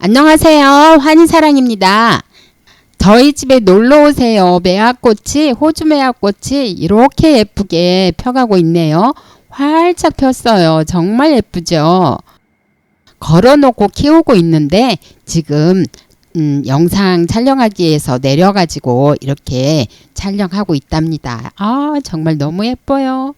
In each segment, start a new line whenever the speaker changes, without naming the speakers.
안녕하세요. 환희사랑입니다. 저희 집에 놀러 오세요. 매화꽃이 호주 매화꽃이 이렇게 예쁘게 펴가고 있네요. 활짝 폈어요. 정말 예쁘죠? 걸어놓고 키우고 있는데 지금 음, 영상 촬영하기 위해서 내려가지고 이렇게 촬영하고 있답니다. 아 정말 너무 예뻐요.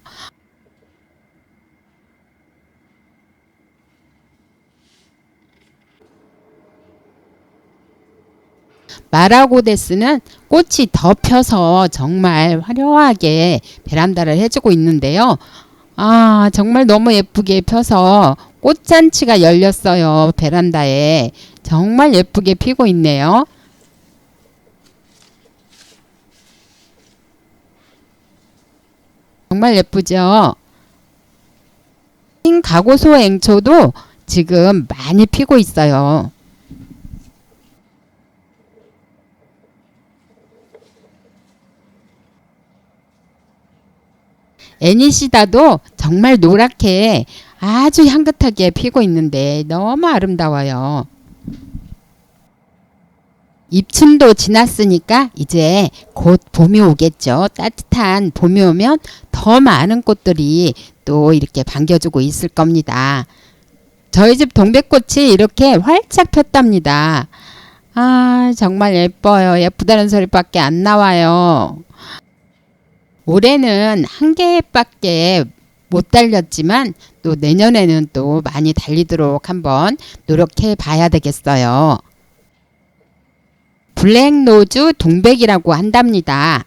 마라고데스는 꽃이 더 펴서 정말 화려하게 베란다를 해주고 있는데요. 아, 정말 너무 예쁘게 펴서 꽃잔치가 열렸어요. 베란다에. 정말 예쁘게 피고 있네요. 정말 예쁘죠? 흰 가고소 앵초도 지금 많이 피고 있어요. 애니시다도 정말 노랗게 아주 향긋하게 피고 있는데 너무 아름다워요. 입춘도 지났으니까 이제 곧 봄이 오겠죠. 따뜻한 봄이 오면 더 많은 꽃들이 또 이렇게 반겨주고 있을 겁니다. 저희 집 동백꽃이 이렇게 활짝 폈답니다. 아, 정말 예뻐요. 예쁘다는 소리밖에 안 나와요. 올해는 한 개밖에 못 달렸지만 또 내년에는 또 많이 달리도록 한번 노력해 봐야 되겠어요. 블랙노즈 동백이라고 한답니다.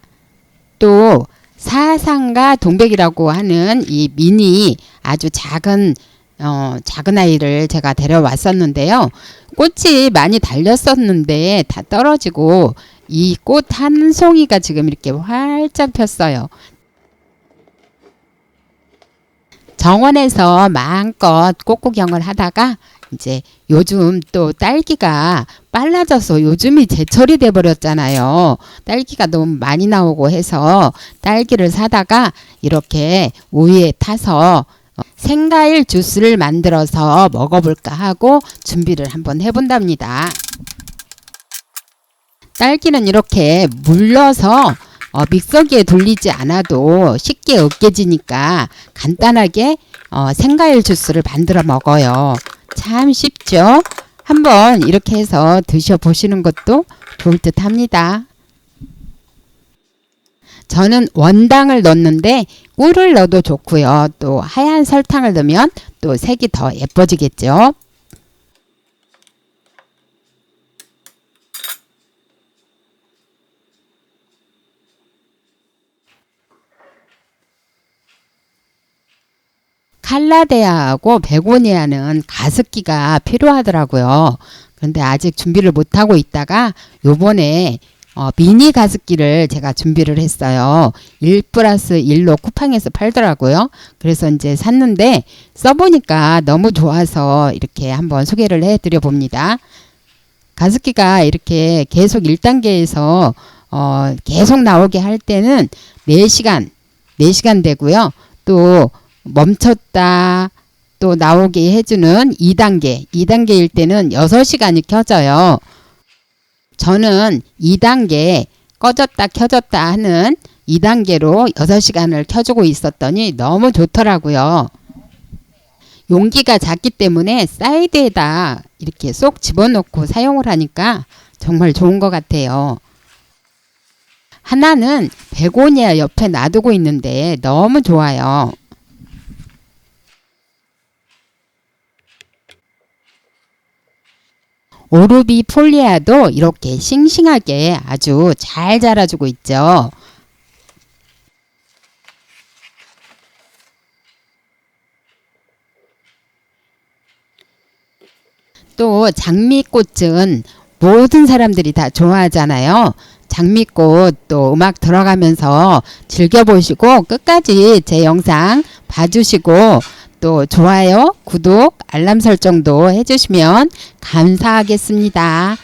또 사상가 동백이라고 하는 이 미니 아주 작은 어, 작은 아이를 제가 데려왔었는데요. 꽃이 많이 달렸었는데 다 떨어지고 이 꽃 한 송이가 지금 이렇게 활짝 폈어요. 정원에서 마음껏 꽃구경을 하다가 이제 요즘 또 딸기가 빨라져서 요즘이 제철이 돼 버렸잖아요. 딸기가 너무 많이 나오고 해서 딸기를 사다가 이렇게 우유에 타서 어, 생과일 주스를 만들어서 먹어볼까 하고 준비를 한번 해본답니다. 딸기는 이렇게 물러서 어, 믹서기에 돌리지 않아도 쉽게 으깨지니까 간단하게 어, 생과일 주스를 만들어 먹어요. 참 쉽죠? 한번 이렇게 해서 드셔보시는 것도 좋을 듯 합니다. 저는 원당을 넣는데 꿀을 넣어도 좋고요. 또 하얀 설탕을 넣으면 또 색이 더 예뻐지겠죠. 칼라데아하고 베고니아는 가습기가 필요하더라고요. 그런데 아직 준비를 못하고 있다가 요번에 어, 미니 가습기를 제가 준비를 했어요. 1 플러스 1로 쿠팡에서 팔더라고요. 그래서 이제 샀는데 써보니까 너무 좋아서 이렇게 한번 소개를 해드려 봅니다. 가습기가 이렇게 계속 1단계에서 어, 계속 나오게 할 때는 4시간, 4시간 되고요. 또 멈췄다 또 나오게 해주는 2단계, 2단계일 때는 6시간이 켜져요. 저는 2단계 꺼졌다 켜졌다 하는 2단계로 6시간을 켜주고 있었더니 너무 좋더라고요. 용기가 작기 때문에 사이드에다 이렇게 쏙 집어넣고 사용을 하니까 정말 좋은 것 같아요. 하나는 베고니아 옆에 놔두고 있는데 너무 좋아요. 오르비 폴리아도 이렇게 싱싱하게 아주 잘 자라주고 있죠. 또 장미꽃은 모든 사람들이 다 좋아하잖아요. 장미꽃 또 음악 들어가면서 즐겨보시고 끝까지 제 영상 봐주시고 또 좋아요, 구독, 알람 설정도 해주시면 감사하겠습니다.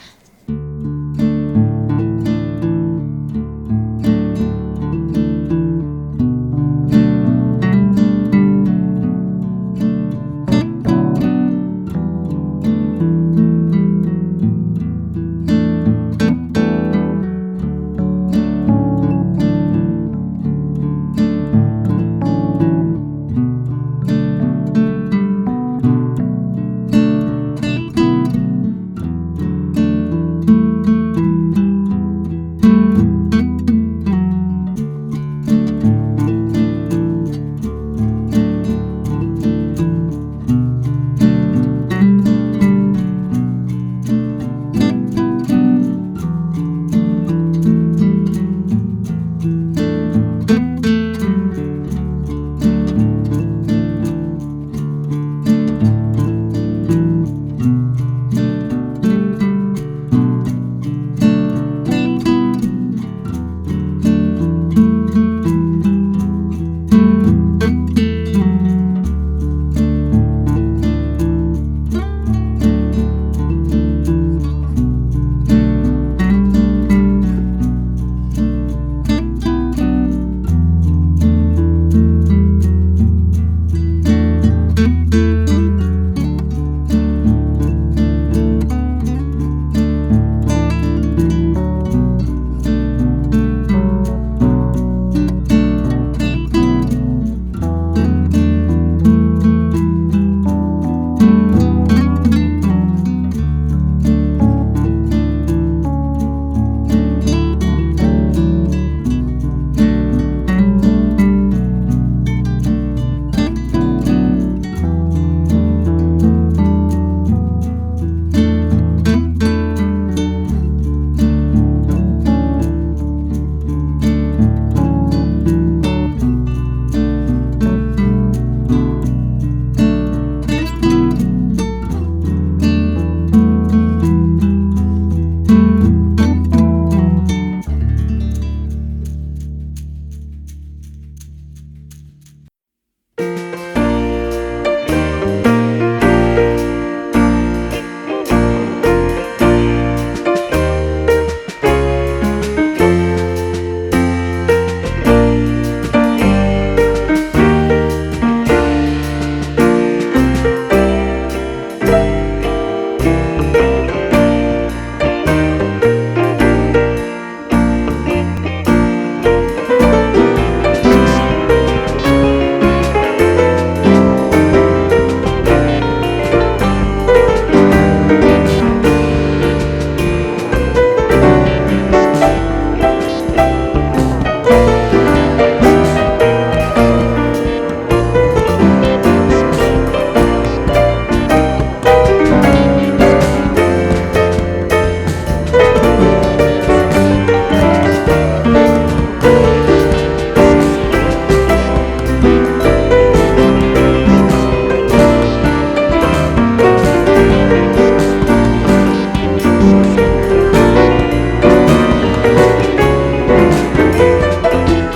Thank you.